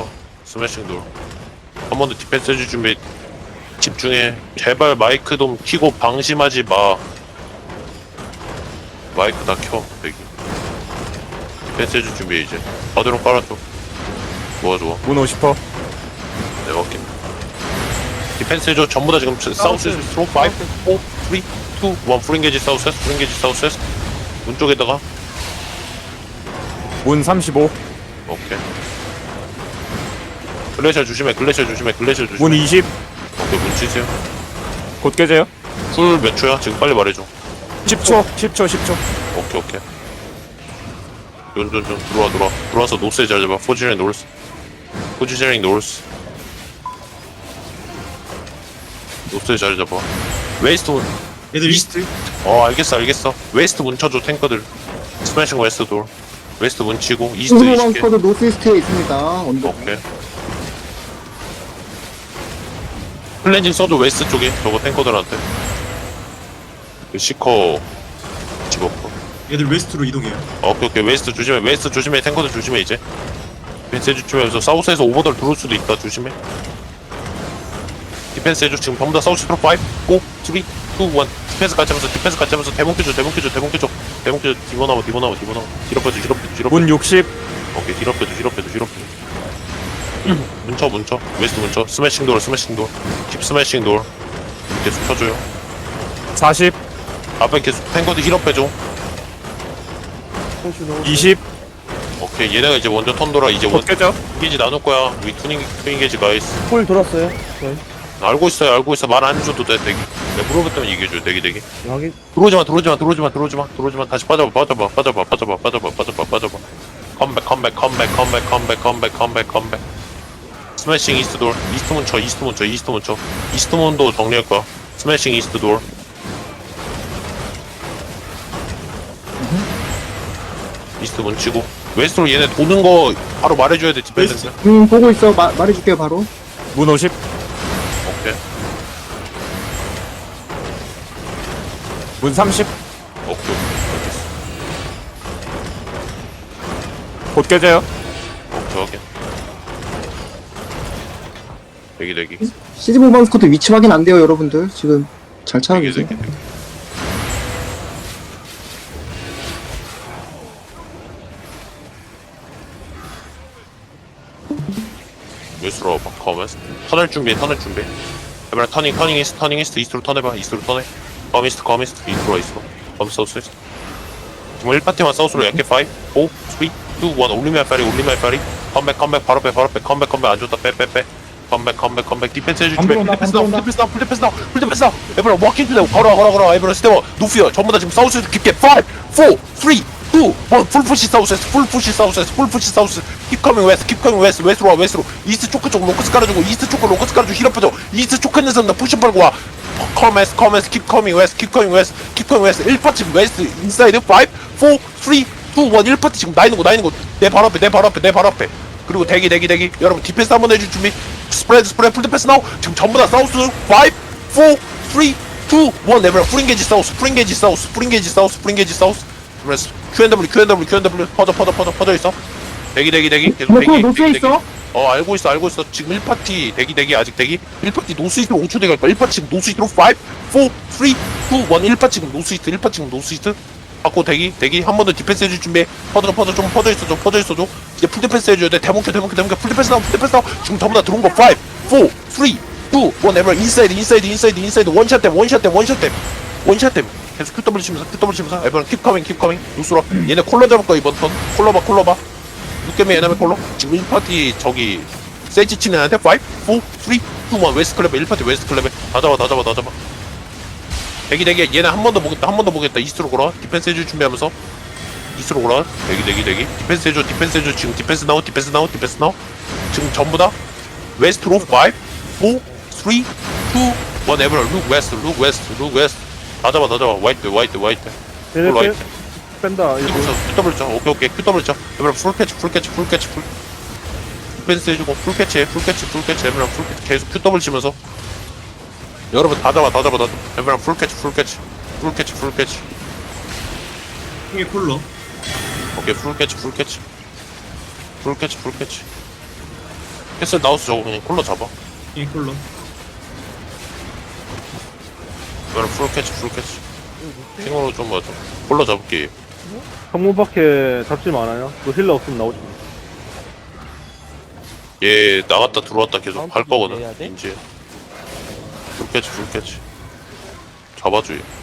쳐. 스매싱 돌. 한 번 더 디펜스 해줄 준비. 집중해. 제발 마이크 좀 키고 방심하지 마. 마이크 다 켜. 여기. 디펜스 해줄 준비 이제. 바드로 깔아줘. 좋아 좋아. 문 50퍼 내가 할게. 디펜스 해줘. 전부 다 지금 사우스 스트로 5, 4, 3, 2, 1 프링게지 사우스 프링게지 사우스 문 쪽에다가 문 35, 오케이. 글래셔 조심해, 글래셔 조심해, 글래셔 조심해. 문 20, 오케이, 문 치세요. 곧 깨져요. 쿨몇 초야? 지금 빨리 말해줘. 10초, 10초, 10초. 오케이, 오케이. 존존존 들어와, 들어와. 들어와서 노스에 잘 잡아. 포지셔닝 노스. 포지셔닝 노스. 노스에 잘 잡아. 웨이스트 문. 얘들 이스트 어, 알겠어, 알겠어. 웨이스트 문 쳐줘, 탱커들. 스매싱 웨스트 돌. 웨스트 문 치고, 이스트 승부방 20개. 스쿼드 노스이스트에 있습니다. 언덕. 오케이. 클렌징 써줘 웨스트 쪽에. 저거 탱커들한테. 그 시커 집었고. 얘들 웨스트로 이동해요. 어, 오케이 오케이. 웨스트 조심해. 웨스트 조심해. 탱커들 조심해 이제. 디펜스 해줄 주면서 사우스에서 오버돌 들어올 수도 있다. 조심해. 디펜스 해줘 지금 전부 다 사우스 트로 5 4 3 2 1 디펜스 같이 하면서 디펜스 같이 하면서 대본 켜줘 대본 켜줘 대본 켜줘. 대본 켜줘. 디버 나와 디버 나와 디버 나와. 딜업해줘 딜업해줘 딜업해줘. 문 60, 오케이 딜업해줘 딜업해줘 딜업해줘 문쳐 문쳐. 웨스트 문쳐. 스매싱 돌 스매싱 돌킵 스매싱 돌. 계속 쳐줘요. 40, 앞에 계속 탱커들 힐업 해줘. 20, 오케이 얘네가 이제 먼저 턴 돌아 이제 곧원 깨져. 게이지 나눌 거야. 위 투닝 투닝 게이지 가이스. 폴 돌았어요. 알고 있어요 알고 있어. 말안 해줘도 돼 대기. 내가 물어봤더니 얘기해줘 대기 대기. 여기. 들어오지마 들어오지마 들어오지마 들어오지마 들어오지마. 다시 빠져봐 빠져봐 빠져봐 빠져봐 빠져봐 빠져봐 빠져봐. 컴백 컴백 컴백 컴백 컴백 컴백 컴백 컴백 스매싱 이스트 돌. 이스트 문쳐 이스트 문쳐 이스트 문쳐. 이스트 문도 정리할 거야. 스매싱 이스트 돌. 이스트 문 치고. 웨스트로 얘네 도는 거 바로 말해줘야 돼 디펜스. 음, 보고 있어. 마, 말해줄게요, 바로. 문 50, 오케이. 문 30, 오케이. 곧 깨져요. 오케이 오케이 대기 대기. 시즈보방 스쿼드 위치 확인 안 돼요, 여러분들. 지금 잘 되게 계세요. 되게 되게 와봐 커머스. 터널 준비해 터널 준비해 해봐라 터닝 터닝 이스트 터닝 이스트. 이스트로 턴해봐 이스트로 턴해 커미스트 커미스트. 이스트로 와 이스트로. 커미 사우스 이스트 지금 1파티만 사우스로 약해. 5 4 3 2 1 올리면 파리 올리면 파리 컴백 컴백. 바로 빼 바로 빼. 컴백 컴백. 안 좋다. 빼빼빼 컴백 컴백 컴백. 디펜스 해줄 준비 디펜스 나우 디펜스 나우 디펜스 나우 디펜스 나우 에브라 워킹 투 걸어 걸어 걸어 에브라 스테워 노피어. 전부 다 지금 사우스에서 깊게. 5 4 3 2 1 풀푸시 사우스에서 풀푸시 사우스에서 풀푸시 사우스 킵 커밍 웨스트 킵 커밍 웨스트 웨스트로 와 웨스트로. 이스트 초크 쪽 로커스 깔아주고 이스트 초크 로커스 깔아주고 힐업해줘. 이스트 초크 있는 사람 나 푸시 빨고 와. 커메스 커메스 킵 커밍 웨스트 킵 커밍 웨스트 킵 커밍 웨스트 1파티 웨스트 인사이드 5 4 3 2 1 1파티 지금 나 있는 거나 있는 거내 바로 앞에 내 바로 앞에 내 바로 앞에. 그리고 대기 대기 대기. 여러분 디펜스 한번 해줄 준비 스프레드 스프레드 풀 디펜스 나오. 지금 전부 다 사우스. 5 4 3 2 1 레벨 프링게지 사우스 프링게지 사우스 프링게지 사우스 프링게지 사우스. 그래서 Q&W Q&W Q&W. 퍼져 퍼져 퍼져 퍼져 있어. 대기 대기 대기. 계속 노스, 대기 노스에 대기, 대기. 있어? 어 알고 있어 알고 있어. 지금 1파티 대기 대기 아직 대기. 1파티 노스이스트로 5초 대기 할 거야. 1파티 지금 노스이스트로 5 4 3 2 1 1파 지금 노스이스트 1파 지금 노스이스트 받고 대기 대기 한 번 더 디펜스 해줄 준비 퍼져 퍼져 좀 퍼져 있어 좀 퍼져 있어 좀 이제 풀 디펜스 해줘야 돼. 대목켜 대목켜 대목켜 풀 디펜스 나와 풀 디펜스 나와 지금 전부 다 들어온 거. 5 4 3 2 1 에버 인사이드 인사이드 인사이드 인사이드 원샷 댐 원샷 댐 원샷 댐 원샷 댐 계속 QW 치면서 QW 치면서. 에버는 킵 커밍 킵 커밍 누스로 얘네 콜러 잡을 거 이번 턴. 콜러 봐 콜러 봐. 육개미 얘네의 콜러. 지금 1파티 저기 세지 치는 애한테 5 4 3 2 1 웨스트 클럽에 1파티 웨스트 클럽에 다 잡아 다 잡아 다 잡아 대기 대기. 얘네 한 번 더 보겠다 한 번 더 보겠다. 이스트로 걸어. 디펜스 해줄 준비하면서. 이스트로 걸어. 대기 대기 대기. 디펜스 해줘 디펜스 해줘. 지금 디펜스 나오 디펜스 나오 디펜스 나오. 지금 전부 다 웨스트로 5 4 3 2 1 에브라 룩 웨스트 룩 웨스트 룩 웨스트 다 잡아 다 잡아. 화이트 화이트 화이트 라이트 빼- 뺀다. 이거. 쳐 QW 쳐 오케이 오케이. QW 쳐 에브라 풀 캐치 풀 캐치 풀 캐치 풀 디펜스 해주고 풀 캐치 해, 풀 캐치 풀 캐치 에브라 풀 캐치 계속 QW 치면서 여러분 다 잡아 다 잡아 다 잡아. 에브라 풀 캐치 풀 캐치 풀 캐치 풀 캐치 형의 콜러. 오케이 풀 캐치 풀 캐치 풀 캐치 풀 캐치 캐슬 나우스 저거 그냥 콜러 잡아. 이 콜러. 이거는 풀 캐치 풀 캐치 킹으로 좀 맞아 콜러 잡을게. 성문밖에 잡지 많아요. 또 힐러 없으면 나오지. 얘 나갔다 들어왔다 계속 할 거거든 해야 캐치 잡아줘 얘